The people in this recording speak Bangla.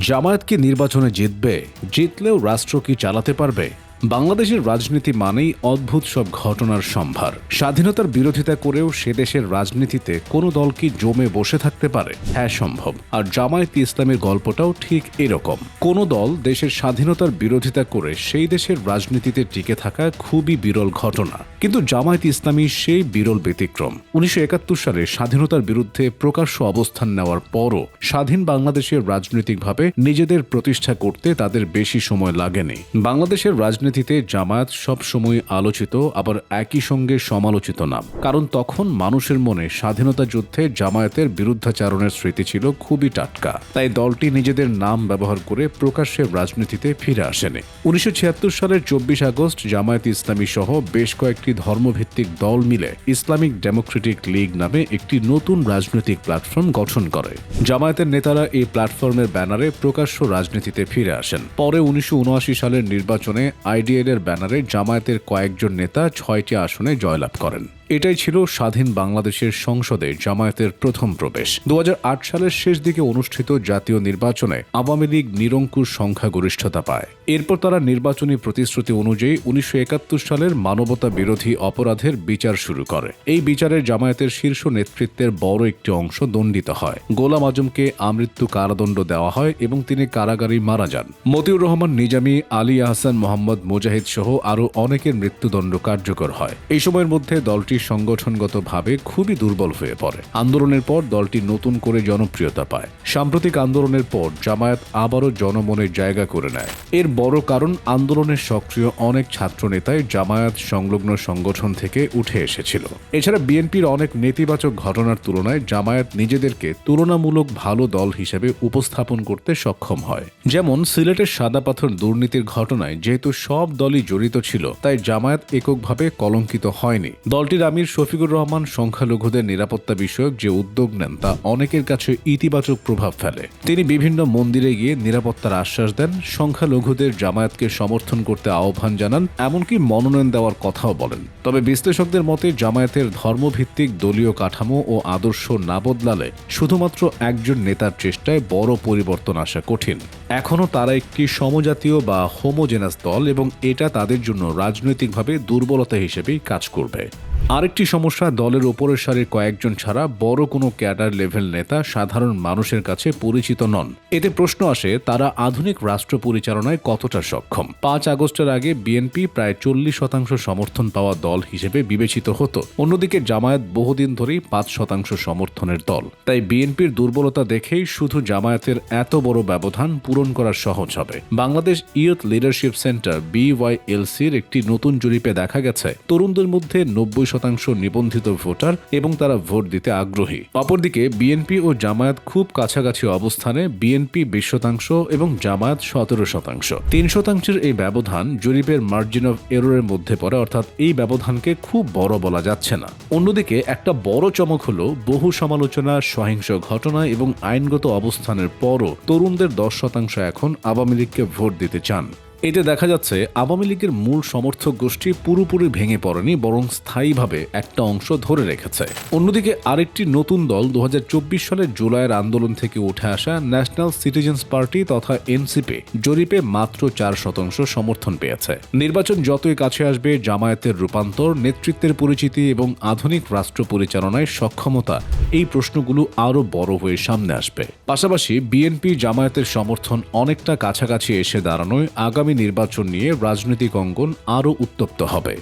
জামায়াত কি নির্বাচনে জিতবে, জিতলেও রাষ্ট্র কি চালাতে পারবে? বাংলাদেশের রাজনীতি মানেই অদ্ভুত সব ঘটনার সম্ভার। স্বাধীনতার বিরোধিতা করেও সে দেশের রাজনীতিতে কোনো দল কি জমে বসে থাকতে পারে? হ্যাঁ সম্ভব। আর জামায়াত ইসলামের গল্পটাও ঠিক এরকম। কোনো দল দেশের স্বাধীনতার বিরোধিতা করে সেই দেশের রাজনীতিতে টিকে থাকা খুবই বিরল ঘটনা। কিন্তু জামায়াত ইসলামী সেই বিরল ব্যতিক্রম। উনিশশো একাত্তর সালে স্বাধীনতার বিরুদ্ধে প্রকাশ্য অবস্থান নেওয়ার পরও স্বাধীন বাংলাদেশের রাজনৈতিকভাবে নিজেদের প্রতিষ্ঠা করতে তাদের বেশি সময় লাগেনি। বাংলাদেশের রাজনীতিতে জামায়াত সব সময় আলোচিত, আবার একই সঙ্গে সমালোচিত নাম কারণ তখন মানুষের মনে স্বাধীনতা যুদ্ধে জামায়াতের বিরুদ্ধাচারণের স্মৃতি ছিল খুবই টাটকা। তাই দলটি নিজেদের নাম ব্যবহার করে প্রকাশ্যে রাজনীতিতে ফিরে আসেনি। উনিশশো ছিয়াত্তর সালের চব্বিশ আগস্ট জামায়াত ইসলামী সহ বেশ কয়েকটি ধর্মভিত্তিক দল মিলে ইসলামিক ডেমোক্রেটিক লীগ নামে একটি নতুন রাজনৈতিক প্ল্যাটফর্ম গঠন করে। জামায়াতের নেতারা এই প্ল্যাটফর্মের ব্যানারে প্রকাশ্য রাজনীতিতে ফিরে আসেন। পরে উনিশশো উনআশি সালের নির্বাচনে আইডিএল এর ব্যানারে জামায়াতের কয়েকজন নেতা ছয়টি আসনে জয়লাভ করেন। এটাই ছিল স্বাধীন বাংলাদেশের সংসদে জামায়াতের প্রথম প্রবেশ। দু হাজার আট সালের শেষ দিকে অনুষ্ঠিত জাতীয় নির্বাচনে আওয়ামী লীগ নিরঙ্কুশ সংখ্যাগরিষ্ঠতা পায়। এরপর তারা নির্বাচনী প্রতিশ্রুতি অনুযায়ী উনিশশো একাত্তর সালের মানবতা বিরোধী অপরাধের বিচার শুরু করে। এই বিচারে জামায়াতের শীর্ষ নেতৃত্বের বড় একটি অংশ দণ্ডিত হয়। গোলাম আজমকে আমৃত্যু কারাদণ্ড দেওয়া হয় এবং তিনি কারাগারেই মারা যান। মতিউর রহমান, নিজামী, আলী আহসান, মোহাম্মদ মুজাহিদ সহ আরও অনেকের মৃত্যুদণ্ড কার্যকর হয়। এই সময়ের মধ্যে দলটি সংগঠনগতভাবে খুবই দুর্বল হয়ে পড়ে। আন্দোলনের পর দলটি নতুন করে জনপ্রিয়তা পায়। সাম্প্রতিক আন্দোলনের পর জামায়াত আবারও জনমনের জায়গা করে নেয়। এর বড় কারণ আন্দোলনের সক্রিয় অনেক ছাত্রনেতাই জামায়াত সংলগ্ন সংগঠন থেকে উঠে এসেছিল। এছাড়া বিএনপির অনেক নেতিবাচক ঘটনার তুলনায় জামায়াত নিজেদেরকে তুলনামূলক ভালো দল হিসেবে উপস্থাপন করতে সক্ষম হয়। যেমন, সিলেটের সাদা পাথর দুর্নীতির ঘটনায় যেহেতু সব দলই জড়িত ছিল, তাই জামায়াত এককভাবে কলঙ্কিত হয়নি। দলটির আমির শফিকুর রহমান সংখ্যালঘুদের নিরাপত্তা বিষয়ক যে উদ্যোগ নেন, তা অনেকের কাছে ইতিবাচক প্রভাব ফেলে। তিনি বিভিন্ন মন্দিরে গিয়ে নিরাপত্তার আশ্বাস দেন, সংখ্যালঘুদের জামায়াতকে সমর্থন করতে আহ্বান জানান, এমনকি মনোনয়ন দেওয়ার কথাও বলেন। তবে বিশ্লেষকদের মতে, জামায়াতের ধর্মভিত্তিক দলীয় কাঠামো ও আদর্শ না বদলালে শুধুমাত্র একজন নেতার চেষ্টায় বড় পরিবর্তন আসা কঠিন। এখনও তারা একটি সমজাতীয় বা হোমোজেনাস দল এবং এটা তাদের জন্য রাজনৈতিকভাবে দুর্বলতা হিসেবেই কাজ করবে। আরেকটি সমস্যা, দলের ওপরের সারির কয়েকজন ছাড়া বড় কোনো ক্যাডার লেভেল নেতা সাধারণ মানুষের কাছে পরিচিত নন। এতে প্রশ্ন আসে, তারা আধুনিক রাষ্ট্র পরিচালনায় কতটা সক্ষম? পাঁচ আগস্টের আগে বিএনপি প্রায় চল্লিশ শতাংশ সমর্থন পাওয়া দল হিসেবে বিবেচিত হতো। অন্যদিকে জামায়াত বহুদিন ধরেই পাঁচ শতাংশ সমর্থনের দল। তাই বিএনপির দুর্বলতা দেখেই শুধু জামায়াতের এত বড় ব্যবধান পূরণ করা সহজ হবে। বাংলাদেশ ইয়ুথ লিডারশিপ সেন্টার, বিওয়াইএলসির একটি নতুন জরিপে দেখা গেছে, তরুণদের মধ্যে নব্বই শতাংশ নিবন্ধিত ভোটার এবং তারা ভোট দিতে আগ্রহী। অপরদিকে, বিএনপি ও জামায়াত খুব কাছাকাছি অবস্থানে, বিএনপি বিশ শতাংশ এবং জামায়াত সতেরো শতাংশ। তিন শতাংশের এই ব্যবধান জরিপের মার্জিন অফ এররের মধ্যে পড়ে, অর্থাৎ এই ব্যবধানকে খুব বড় বলা যাচ্ছে না। অন্যদিকে, একটা বড় চমক হলো বহু সমালোচনা, সহিংস ঘটনা এবং আইনগত অবস্থানের পরও তরুণদের দশ শতাংশ এখন আওয়ামী লীগকে ভোট দিতে চান। এতে দেখা যাচ্ছে, আওয়ামী লীগের মূল সমর্থক গোষ্ঠী পুরোপুরি ভেঙে পড়েনি, বরং স্থায়ীভাবে একটা অংশ ধরে রেখেছে। অন্যদিকে আরেকটি নতুন দল দু সালের জুলাইয়ের আন্দোলন থেকে উঠে আসা ন্যাশনাল সিটিজেন্স পার্টি তথা এনসিপি জরিপে মাত্র চার শতাংশ সমর্থন পেয়েছে। নির্বাচন যতই কাছে আসবে, জামায়াতের রূপান্তর, নেতৃত্বের পরিচিতি এবং আধুনিক রাষ্ট্র পরিচালনায় সক্ষমতা, এই প্রশ্নগুলো আরও বড় হয়ে সামনে আসবে। পাশাপাশি বিএনপি জামায়াতের সমর্থন অনেকটা কাছাকাছি এসে দাঁড়ানোয় আগামী নির্বাচন নিয়ে রাজনৈতিক অঙ্গন আরও উত্তপ্ত হবে।